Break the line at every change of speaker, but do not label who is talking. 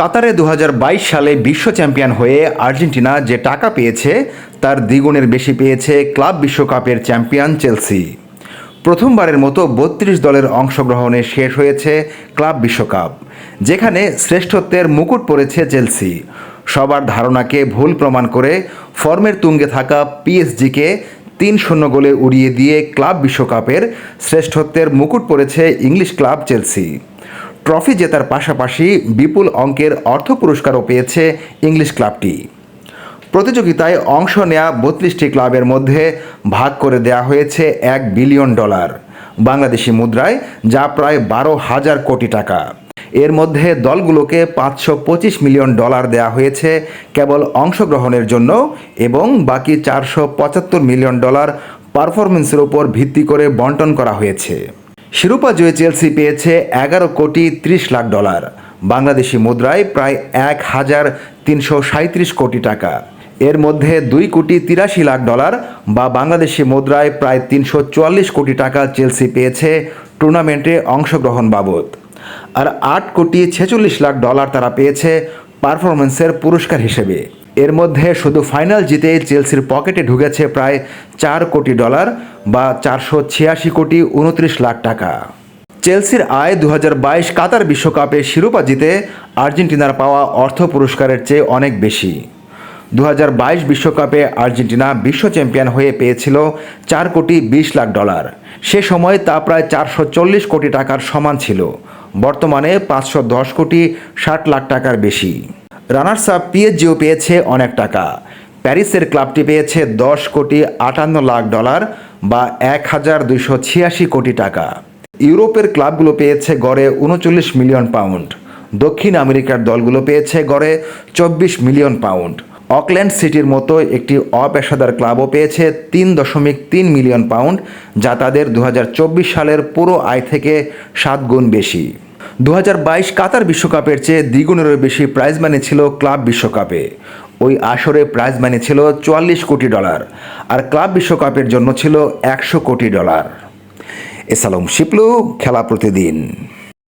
কাতারে দু হাজার বাইশ সালে বিশ্ব চ্যাম্পিয়ন হয়ে আর্জেন্টিনা যে টাকা পেয়েছে, তার দ্বিগুণের বেশি পেয়েছে ক্লাব বিশ্বকাপের চ্যাম্পিয়ন চেলসি। প্রথমবারের মতো বত্রিশ দলের অংশগ্রহণে শেষ হয়েছে ক্লাব বিশ্বকাপ, যেখানে শ্রেষ্ঠত্বের মুকুট পড়েছে চেলসি। সবার ধারণাকে ভুল প্রমাণ করে ফর্মের তুঙ্গে থাকা পিএসজিকে তিন শূন্য গোলে উড়িয়ে দিয়ে ক্লাব বিশ্বকাপের শ্রেষ্ঠত্বের মুকুট পড়েছে ইংলিশ ক্লাব চেলসি। ট্রফি জেতার পাশাপাশি বিপুল অঙ্কের অর্থ পুরস্কারও পেয়েছে ইংলিশ ক্লাবটি। প্রতিযোগিতায় অংশ নেয়া বত্রিশটি ক্লাবের মধ্যে ভাগ করে দেয়া হয়েছে এক বিলিয়ন ডলার। বাংলাদেশি মুদ্রায় যা প্রায় বারো হাজার কোটি টাকা। এর মধ্যে দলগুলোকে পাঁচশো পঁচিশ মিলিয়ন ডলার দেয়া হয়েছে কেবল অংশগ্রহণের জন্য এবং বাকি চারশো পঁচাত্তর মিলিয়ন ডলার পারফরমেন্সের উপর ভিত্তি করে বন্টন করা হয়েছে। শিরোপা জয়ে চেলসি পেয়েছে এগারো কোটি ত্রিশ লাখ ডলার। বাংলাদেশি মুদ্রায় প্রায় এক হাজার তিনশো সাঁত্রিশ কোটি টাকা। এর মধ্যে দুই কোটি তিরাশি লাখ ডলার বা বাংলাদেশি মুদ্রায় প্রায় তিনশো চুয়াল্লিশ কোটি টাকা চেলসি পেয়েছে টুর্নামেন্টে অংশগ্রহণ বাবদ। আর আট কোটি ছেচল্লিশ লাখ ডলার তারা পেয়েছে পারফরমেন্সের পুরস্কার হিসেবে। এর মধ্যে শুধু ফাইনাল জিতে চেলসির পকেটে ঢুকেছে প্রায় চার কোটি ডলার বা চারশো ছিয়াশি কোটি উনত্রিশ লাখ টাকা। চেলসির আয় দু হাজার বাইশ কাতার বিশ্বকাপে শিরোপা জিতে আর্জেন্টিনার পাওয়া অর্থ পুরস্কারের চেয়ে অনেক বেশি। দু বিশ্বকাপে আর্জেন্টিনা বিশ্ব চ্যাম্পিয়ন হয়ে পেয়েছিল চার কোটি বিশ লাখ ডলার। সে সময় তা প্রায় চারশো চল্লিশ কোটি টাকার সমান ছিল। বর্তমানে পাঁচশো দশ কোটি ষাট লাখ টাকার বেশি। রানার্স আপ পেয়েছে অনেক টাকা। প্যারিসের ক্লাবটি পেয়েছে দশ কোটি আটান্ন লাখ ডলার বা এক হাজার দুইশো ছিয়াশি কোটি টাকা। ইউরোপের ক্লাবগুলো পেয়েছে গড়ে উনচল্লিশ মিলিয়ন পাউন্ড। দক্ষিণ আমেরিকার দলগুলো পেয়েছে গড়ে চব্বিশ মিলিয়ন পাউন্ড। অকল্যান্ড সিটির মতো একটি অপেশাদার ক্লাবও পেয়েছে তিন দশমিক তিন মিলিয়ন পাউন্ড, যা তাদের দু হাজার চব্বিশ সালের পুরো আয় থেকে সাত গুণ বেশি। দু হাজার বাইশ কাতার বিশ্বকাপের চেয়ে দ্বিগুণেরও বেশি প্রাইজ মানি ছিল ক্লাব বিশ্বকাপে। ওই আসরে প্রাইজ মানি ছিল চুয়াল্লিশ কোটি ডলার আর ক্লাব বিশ্বকাপের জন্য ছিল একশো কোটি ডলার এসালম শিপলু, খেলা প্রতিদিন।